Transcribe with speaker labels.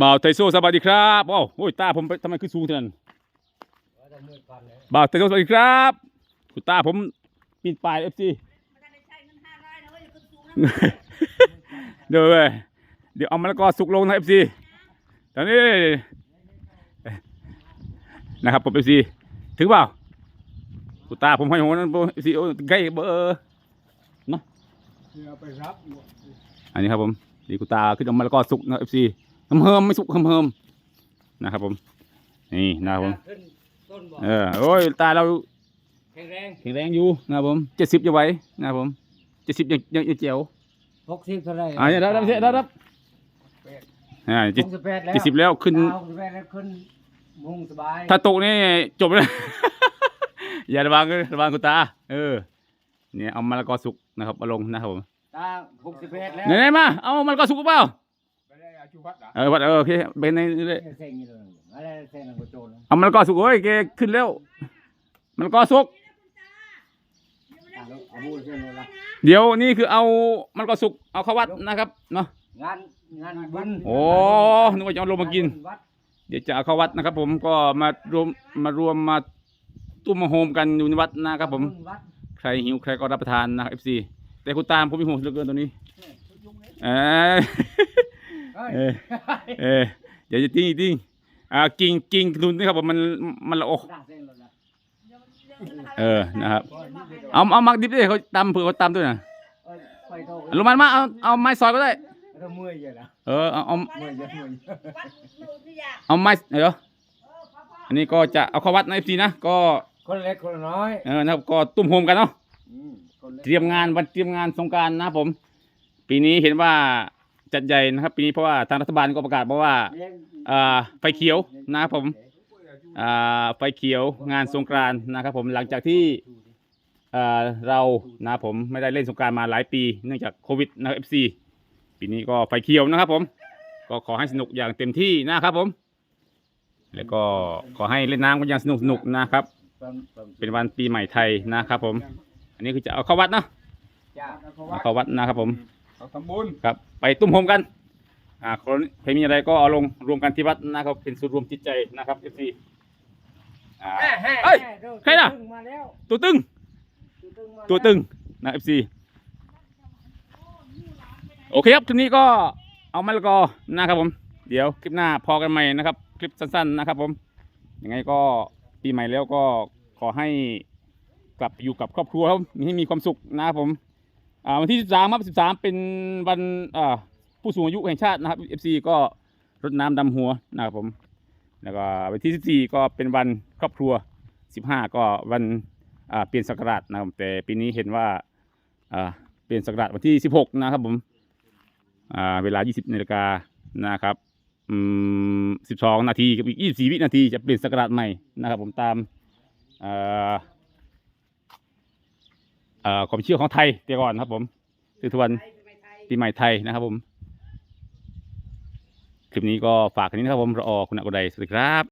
Speaker 1: บ่าวไทโซสวัสดีครับโอ้โอ้ยตาผมไปทำไมขึ้นสูงเท่านั้นบ่าวไทโซสวัสดีครับคุณตาผมปีนป่ายเอฟซี
Speaker 2: เดี๋
Speaker 1: ยวเว้ยเดี๋ยวเอามะละกอสุกลงนะเอฟซีตอนนี้นะครับผมเอฟซีถึงเปล่าคุณตาผมให้หัวนั้นเอฟซีโอ้ใกล้เบอร์
Speaker 3: เอาไปรับ
Speaker 1: อันนี้ครับผมดีคุณตาขึ้นเอามะละกอสุกนะเอฟซี เฮิมๆไม่สุกเฮิมๆนะครับผม นี่นะครับผม
Speaker 3: ขึ้นต้นบ่
Speaker 1: เออโอ้ยตาเรา
Speaker 3: แข็งแรง
Speaker 1: แข็งแรงอยู่นะครับผมเจ็ดสิบจะไหวนะครับผมเจ็ดสิบยังยังยังเจ๋ว
Speaker 3: หกสิบเท่าไหร่
Speaker 1: อ่าเนี่ยรับรับรับรับอ่า
Speaker 3: ห
Speaker 1: เจ็ด
Speaker 3: กสิบแปดแล้ว
Speaker 1: เจ็ดสิบแล้วขึ้น
Speaker 3: หกสิบแปดแล้วขึ้นมุงสบาย
Speaker 1: ถ้าตกนี่จบเลย อย่าระวังเลยระวังคุณตา เออ เนี่ยเอามะละกอสุกนะครับมาลงนะครับผม
Speaker 3: ตาหกสิบแปดแล้ว
Speaker 1: ไหนๆมา เอามะละกอสุกหรือเปล่า
Speaker 3: เหรอ
Speaker 1: เออวัดเออโอเคเป็นในนี่เลย
Speaker 3: เซ็งอยู่เลยอะไรเซ็งหลังกระโจน
Speaker 1: เอามะละกอสุกโอ้ยแกขึ้นแล้วมะละกอสุก
Speaker 3: อะแล้วเอาบูเซ็งเลยละ
Speaker 1: เดี๋ยวนี่คือเอามะละกอสุกเอาเข้าวัดนะครับเนาะ
Speaker 3: งานงานบุญ
Speaker 1: โอ้นึกว่าจะเอาลงมากิน
Speaker 3: วัด
Speaker 1: เดี๋ยวจะเอาเข้าวัดนะครับ ผมก็มารวมมารวมมาตุ้มมาโฮมกันอยู่ในวัดนะครับ ผม
Speaker 3: วัด
Speaker 1: ใครหิวใครก็รับประทานนะครับ FC แต่คุณตามผมมีห่วงเหลือเกินตัวนี้เออ
Speaker 3: เฮ้ย
Speaker 1: เออเออเดี๋ยวจะติ้งติ้งอ่ากิ่งกิ่งนุนนี่ครับผมมันมันละโอ
Speaker 3: ด่าเซ็งเลยละ
Speaker 1: เออนะครับเอาเอามักดิบด้วยเขาตำเผื่อเขาตำด้วยนะ
Speaker 3: เอ้ยไปโต
Speaker 1: ลงมามาเอาเอาไม้ซอยก็ได้
Speaker 3: เราเมื่อยเยอะนะ
Speaker 1: เออเอาเอา
Speaker 3: เมื่อยเยอะเมื่อยเยอะ
Speaker 2: วัดหนูที่อยาก
Speaker 1: เอาไม้เดี๋ยวอันนี้ก็จะเอาเข้าวัดใน FC นะก็
Speaker 3: คนเล็กคนน้อย
Speaker 1: เออนะครับก็ตุ้มโฮมกันเนาะ
Speaker 3: อืมคนล็ก
Speaker 1: เตรียมงานวันเตรียมงานสงกรารนะครับผม ปีนี้เห็นว่า จัดใหญ่นะครับปีนี้เพราะว่าทางรัฐบาลก็ประกาศบอกว่า
Speaker 3: เลี้ยง
Speaker 1: อ่าไฟเขียวนะครับผมอ่าไฟเขียวงานสงกรานต์นะครับผมหลังจากที่อ่าเรานะครับผมไม่ได้เล่นสงกรารมาหลายปี เนื่องจากโควิดนะครับ FC ปีนี้ก็ไฟเขียวนะครับผมก็ขอให้สนุกอย่างเต็มที่นะครับผม แล้วก็ขอให้เล่นน้ำกันอย่างสนุกสนุกๆนะครับ เป็นวันปีใหม่ไทยนะครับผม อันนี้คือจะเอาเข้าวัดเนาะ
Speaker 3: จ้า
Speaker 1: เอาเข้าวัดนะครับผม
Speaker 3: เขาทำบุญ
Speaker 1: ครับ ไปตุ้มโฮมกัน อ่าคนใครมีอะไรก็เอาลงรวมกันที่วัดนะครับ เป็นส่วนรวมจิตใจนะครับ FC อ่าเอ้ย ใครน่ะ
Speaker 3: มาแล้ว
Speaker 1: ตัวตึงตัวตึงนะ FC โอเคครับทีนี้ก็เอามะละกอนะครับผม เดี๋ยวคลิปหน้าพอกันใหม่นะครับ คลิปสั้นๆนะครับผมยังไงก็ปีใหม่แล้วก็ขอให้กลับอยู่กับครอบครัวครับให้มีความสุขนะครับผม อ่าวันที่ 13ครับ13 เป็นวันอ่าผู้สูงอายุแห่งชาตินะครับ FC ก็รดน้ำดำหัวนะครับผม แล้วก็วันที่ 14 ก็เป็นวันครอบครัว 15 ก็วันอ่าเปลี่ยนศักราชนะครับแต่ปีนี้เห็นว่าอ่าเปลี่ยนศักราชวันที่ 16 นะครับผมอ่าเวลา 20นาฬิกานะครับอืม12 นาทีกับอีก 24 วินาทีจะเปลี่ยนศักราชใหม่นะครับผมตามอ่า ความเชื่อของไทยแต่ก่อนครับ ผมสือทวันปีใหม่ไทยนะครับ ผม คลิปนี้ก็ฝากแค่นี้นะครับ ผมรอคุณอกุไดสวัสดีครับ